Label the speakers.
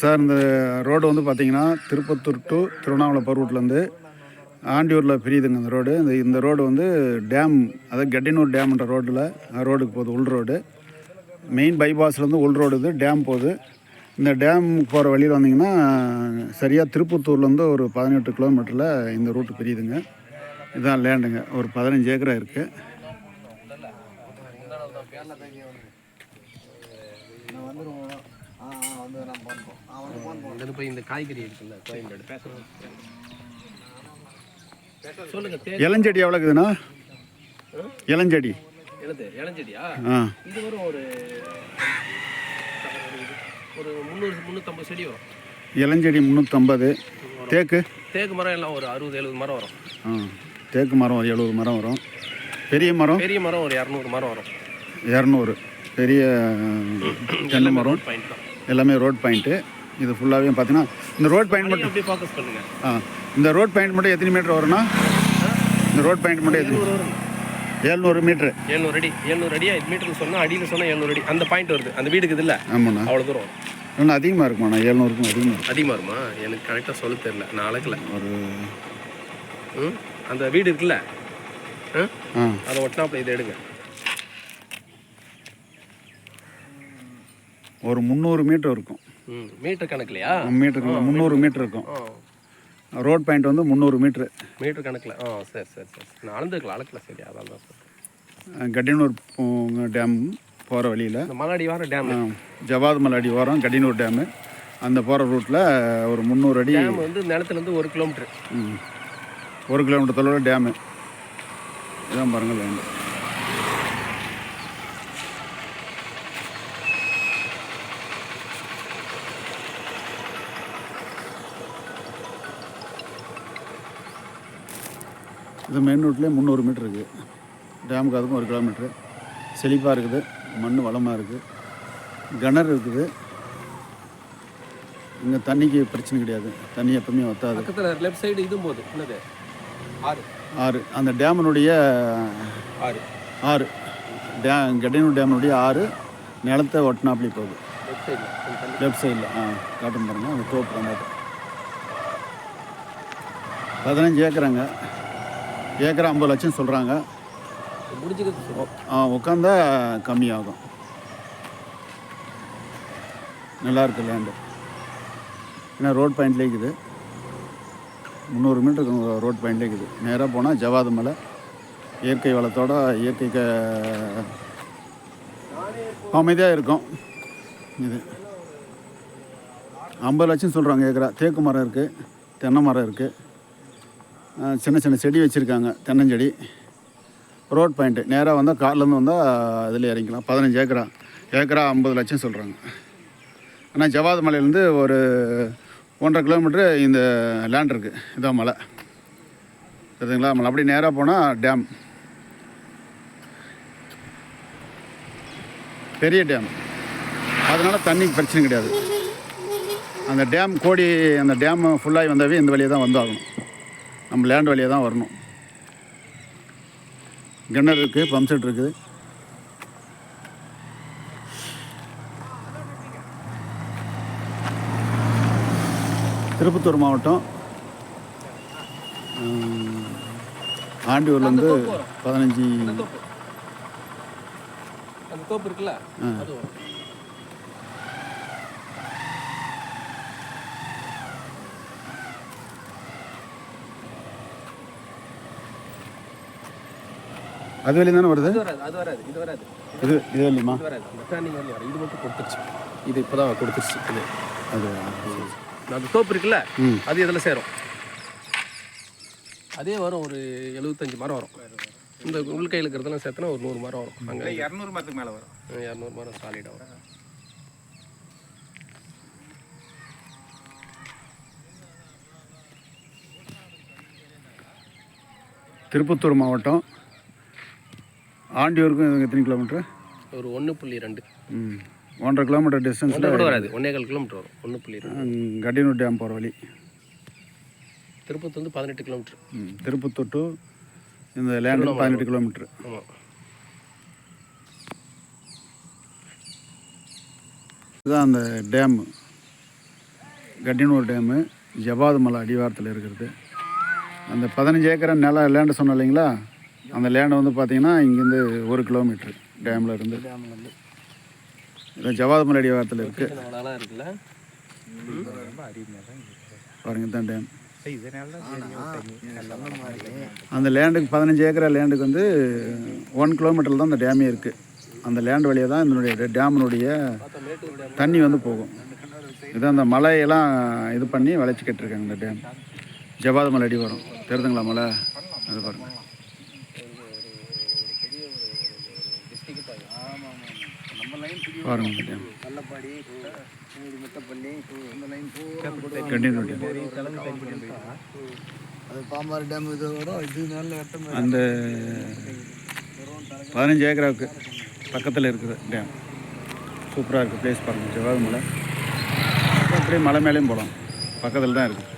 Speaker 1: Sir இந்த road வந்து பார்த்தீங்கன்னா திருப்பத்தூர் டு திருவண்ணாமலை பருவட்டிலேருந்து ஆண்டியூரில் பிரியுதுங்க இந்த ரோடு. இந்த இந்த ரோடு வந்து டேம் அதாவது கெட்டினூர் டேம்ன்ற ரோட்டில் ரோடுக்கு போகுது உள் ரோடு மெயின் பைபாஸ்லேருந்து உள் ரோடு இது டேம் போகுது. இந்த டேம் போகிற வழியில் வந்தீங்கன்னா சரியாக திருப்பத்தூர்லேருந்து ஒரு பதினெட்டு கிலோமீட்டரில் இந்த ரூட்டு பிரியுதுங்க. இதுதான் லேண்டுங்க ஒரு பதினஞ்சு ஏக்கரா இருக்குது
Speaker 2: இங்க போய் இந்த காய்கறி இருக்குல்ல கோயம்பேடு. சொல்லுங்க தே
Speaker 1: இளஞ்செடி இளஞ்செடி.
Speaker 2: இளஞ்செடியா?
Speaker 1: ஆ.
Speaker 2: இது வரும் ஒரு ஒரு முந்நூறு முந்நூற்றம்பது செடி வரும்.
Speaker 1: இளஞ்செடி முந்நூற்றம்பது தேக்கு?
Speaker 2: தேக்கு மரம் எல்லாம் ஒரு அறுபது எழுபது மரம் வரும்.
Speaker 1: ஆ தேக்கு மரம் ஒரு எழுபது மரம் வரும். பெரிய மரம்?
Speaker 2: பெரிய மரம் ஒரு இரநூறு மரம் வரும்.
Speaker 1: இரநூறு. பெரிய தென்னை மரம்.
Speaker 2: பாயிண்ட் தான்.
Speaker 1: எல்லாமே ரோட் பாயிண்ட்டு இது ஃபுல்லாகவே பார்த்தீங்கன்னா இந்த ரோட் பாயிண்ட் மட்டும்
Speaker 2: அப்படியே ஃபோக்கஸ் பண்ணுங்க.
Speaker 1: ஆ இந்த ரோட் பாயிண்ட் மட்டும் எத்தனை மீட்டர் வரும்னா? இந்த ரோட் பாயிண்ட் மட்டும் எத்தனை ஏழ்நூறு மீட்ரு
Speaker 2: எழுநூறு அடி. எழுநூறு அடியா மீட்டருக்கு சொன்னால் அடியில் சொன்னால் எழுநூறு அடி. அந்த பாயிண்ட் வருது. அந்த வீடுக்கு இதில்ல
Speaker 1: ஆமாண்ணா.
Speaker 2: அவ்வளோ தூரம்
Speaker 1: இன்னும் அதிகமாக இருக்குமாண்ணா? ஏழ்நூறுக்கும் அதிகமாக இருக்கும்
Speaker 2: அதிகமாக வருமா எனக்கு கரெக்டாக சொல்ல தெரியல. நான் அளக்கல
Speaker 1: ஒரு
Speaker 2: ம்? அந்த வீடு இருக்குல்ல? ஆ
Speaker 1: ஆ.
Speaker 2: அதை ஒட்டினாப்புல இதை எடுங்க.
Speaker 1: ஒரு முந்நூறு மீட்டர் இருக்கும்.
Speaker 2: மீட்டர் கணக்குலையா?
Speaker 1: மீட்டருக்கு முந்நூறு மீட்டர் இருக்கும். ரோட் பாயிண்ட் வந்து முந்நூறு மீட்ரு
Speaker 2: மீட்டர் கணக்கில். ஆ சரி சரி சரி நான் அளந்துக்கலாம் அளக்கல சரி அதான் தான் சொல்றேன்.
Speaker 1: கட்டினூர் டேம் போகிற வழியில்.
Speaker 2: மலாடி வார டேம்.
Speaker 1: ஜவாத் மலாடி ஓரம் கடினூர் டேமு. அந்த போகிற ரூட்டில் ஒரு முந்நூறு அடி
Speaker 2: டேம் வந்து நிலத்துலேருந்து ஒரு கிலோமீட்டர்.
Speaker 1: ம், ஒரு கிலோமீட்டர் தொலைவில் டேமு. இதான் பாருங்கள் இது மெயின் ரோட்லேயே முந்நூறு மீட்டர் இருக்குது டேமுக்கு அதுக்கும் ஒரு கிலோமீட்ரு செழிப்பாக இருக்குது. மண் வளமாக இருக்குது கிணறு இருக்குது. இங்கே தண்ணிக்கு பிரச்சனை கிடையாது. தண்ணி எப்பவுமே வத்தாது
Speaker 2: பக்கத்தில் லெஃப்ட் சைடு இதுவும் போகுது. என்னது? ஆறு.
Speaker 1: ஆறு. அந்த டேமனுடைய
Speaker 2: ஆறு.
Speaker 1: ஆறு. டே கெட்டினூர் டேமனுடைய ஆறு. நிலத்தை ஒட்டினாப்படி போகுது.
Speaker 2: லெஃப்ட் சைடில்
Speaker 1: ஆ காட்டும் பாருங்க. அந்த தோப்பு அந்த பதினஞ்சு ஏக்கராங்க. ஏக்கரா ஐம்பது லட்சம் சொல்கிறாங்க ஆ உட்காந்தா கம்மியாகும். நல்லா இருக்கு லேண்டு ஏன்னா ரோட் பாயிண்ட்லேயே இருக்குது. முந்நூறு மீட்டருக்கு ரோட் பாயிண்ட்லேயே இருக்குது. நேராக போனால் ஜவாது மலை இயற்கை வளத்தோட இயற்கை அமைதியாக இருக்கும். இது. ஐம்பது லட்சம் சொல்கிறாங்க ஏக்கரா. தேக்கு மரம் இருக்குது தென்னை மரம் இருக்குது சின்ன சின்ன செடி வச்சுருக்காங்க தென்னஞ்செடி. ரோட் பாயிண்ட்டு நேராக வந்தால் கார்லேருந்து வந்தால் அதில் இறங்கிக்கலாம். பதினஞ்சு ஏக்கரா. ஏக்கரா ஐம்பது லட்சம் சொல்கிறாங்க ஆனால் ஜவாத் மலையிலேருந்து ஒரு ஒன்றரை கிலோமீட்ரு இந்த லேண்ட் இருக்குது இதான் மலை. சரிங்களா? மலை. அப்படியே நேராக போனால் டேம் பெரிய டேம் அதனால் தண்ணிக்கு பிரச்சனை கிடையாது. அந்த டேம் கோடி அந்த டேம் ஃபுல்லாகி வந்தாவே இந்த வழியாக தான் வந்தாகணும் நம்ம லேண்ட் வழியாக தான் வரணும். கிணறு இருக்குது பம்ப் செட் இருக்குது. திருப்பத்தூர் மாவட்டம் ஆண்டியூர்லேருந்து பதினஞ்சு
Speaker 2: அந்த தோப்பு. இருக்குல்ல? அது
Speaker 1: வழி தானே வருது?
Speaker 2: அது வராது இது வராது.
Speaker 1: இது இது இல்லைம்மா
Speaker 2: இது வராது. அந்த டேர்னிங் வந்து வரும் இது மட்டும் கொடுத்துருச்சு. இது இப்போ தான் கொடுத்துருச்சு. இது.
Speaker 1: அது
Speaker 2: அந்த தோப்பு இருக்குல்ல அது இதில் சேரும். அதே வரும் ஒரு எழுபத்தஞ்சு மரம் வரும். இந்த உள்கையில் இருக்கிறதெல்லாம் சேர்த்தனா ஒரு நூறு மரம் வரும். அங்கே
Speaker 3: இரநூறு மரத்துக்கு மேலே வரும்.
Speaker 2: இரநூறு மரம் சாலிடாக வரும்.
Speaker 1: திருப்பத்தூர் மாவட்டம் ஆண்டியூருக்கும் எத்தனை கிலோமீட்ரு
Speaker 2: ஒரு ஒன்று புள்ளி ரெண்டு.
Speaker 1: ம். ஒன்றரை கிலோமீட்டர் டிஸ்டன்ஸில்
Speaker 2: ஒன்றரை கூட வராது. ஒன்றே கால் கிலோமீட்டர் வரும். ஒன்று புள்ளி ரெண்டு.
Speaker 1: கட்டினூர் டேம் போகிற வழி.
Speaker 2: திருப்பத்தூர் வந்து பதினெட்டு கிலோமீட்டர்
Speaker 1: ம், திருப்பத்தூர் டு இந்த லேண்டு பதினெட்டு கிலோமீட்ரு
Speaker 2: ஆமாம்
Speaker 1: இதுதான் அந்த டேமு கட்டினூர் டேமு ஜவாது மலை அடிவாரத்தில் இருக்கிறது. அந்த பதினஞ்சு ஏக்கர் நில லேண்டு சொன்னோம் இல்லைங்களா? அந்த லேண்டு வந்து பார்த்தீங்கன்னா இங்கேருந்து ஒரு கிலோமீட்ரு டேமில் இருந்து. இது ஜவாது மலை அடிவாரத்தில் இருக்குது
Speaker 2: இருக்குல்ல?
Speaker 1: பாருங்க தான் டேம் அந்த லேண்டுக்கு பதினஞ்சு ஏக்கரா லேண்டுக்கு வந்து ஒன் கிலோமீட்டரில் தான் அந்த டேமே இருக்குது அந்த லேண்ட் வழியாக தான் இதனுடைய டேமினுடைய தண்ணி வந்து போகும். இது அந்த மலையெல்லாம் இது பண்ணி வளைச்சி கட்டிருக்காங்க இந்த டேம். ஜவாது மலை அடி வரும். தெரிதுங்களா மலை? அது பாருங்க. பாருங்க இந்த டேம் கண்டினியூ டேம்
Speaker 3: அது பாம்பாறு டேம் இது வரும் இது நல்ல
Speaker 1: அந்த பதினஞ்சு ஏக்கராவுக்கு பக்கத்தில் இருக்குது டேம் சூப்பராக இருக்குது ப்ளேஸ் பாருங்கள் ஜவாது மலை. அப்படியே மலை மேலேயும் போகலாம். பக்கத்தில் தான் இருக்குது